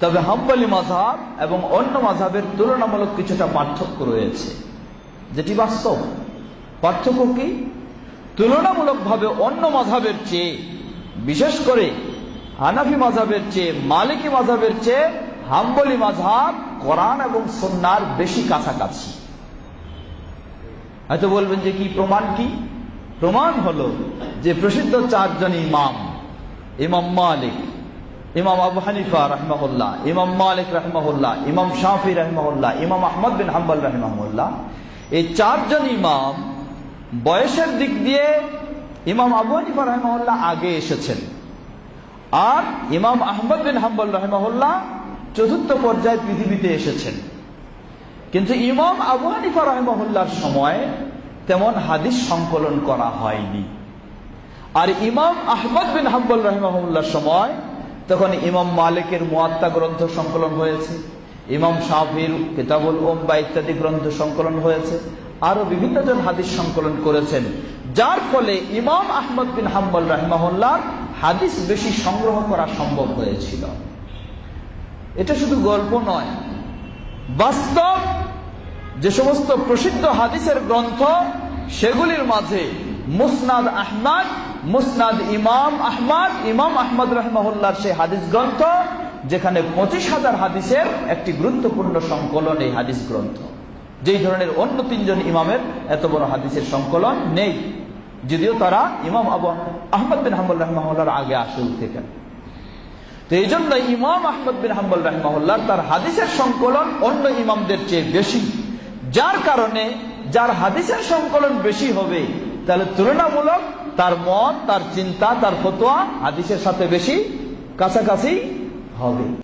তবে হাম্বলি মাঝাব এবং অন্য মাঝাবের তুলনামূলক কিছুটা পার্থক্য রয়েছে। যেটি বাস্তব। পার্থক্য কি? তুলনামূলকভাবে অন্য মাঝাবের চেয়ে, বিশেষ করে হানাফি মাঝাবের চেয়ে, মালিকি মাঝাবের চেয়ে হাম্বলি মাঝাব কোরআন এবং সন্ন্যার বেশি কাছাকাছি। হয়তো বলবেন যে কি প্রমাণ কি? প্রমাণ হলো যে প্রসিদ্ধ চারজন ইমাম ইমাম মালিক ইমাম আবু হানিফা রহমাহুল্লাহ, ইমাম মালিক রহমাহুল্লাহ, ইমাম শাফি রহমাহুল্লাহ, ইমাম আহমদ বিন হাম্বল রহমাহুল্লাহ, এই চারজন ইমাম বয়সের দিক দিয়ে ইমাম আবু হানিফা রহমাহুল্লাহ আগে এসেছেন। আর ইমাম আহমদ বিন হাম্বল রহমাহুল্লাহ চতুর্থ পর্যায়ে পৃথিবীতে এসেছেন। কিন্তু ইমাম আবু হানিফা রহমাহুল্লার সময় তেমন হাদিস সংকলন করা হয়নি। আর ইমাম আহমদ বিন হাম্বল রহমাহুল্লার সময় তখন ইমাম মালিকের মোয়াত্তা গ্রন্থ সংকলন হয়েছে, ইমাম শাহির কিতাবুল ওম বা ইত্যাদি গ্রন্থ সংকলন হয়েছে, আরও বিভিন্ন জন হাদিস সংকলন করেছেন, যার ফলে ইমাম আহমদ বিন হাম্বল রহমাহুল্লার হাদিস বেশি সংগ্রহ করা সম্ভব হয়েছিল। এটা শুধু গল্প নয়, বাস্তব যে সমস্ত প্রসিদ্ধ হাদিসের গ্রন্থ সেগুলির মাঝে মুসনাদ আহমদ, মুসনাদ ইমাম আহমদ ইমাম আহমদ রহমাহুল্লার সেই হাদিস গ্রন্থ, যেখানে পঁচিশ হাজার হাদিসের একটি গুরুত্বপূর্ণ সংকলন এই হাদিস গ্রন্থ। যেই ধরনের অন্য তিনজন ইমামের এত বড় হাদিসের সংকলন নেই। যদিও তারা Imam Abu Ahmad bin Hambal রহমাহুল্লার আগে আসে থেকে তো এই জন্য ইমাম আহমদ বিন হাম্বল রহমাহুল্লাহ তার হাদিসের সংকলন অন্য ইমামদের চেয়ে বেশি। যার কারণে যার হাদিসের সংকলন বেশি হবে তাহলে তুলনামূলক তার মত তার চিন্তা তার ফতোয়া হাদিসের সাথে বেশি কাছাকাছি হবে।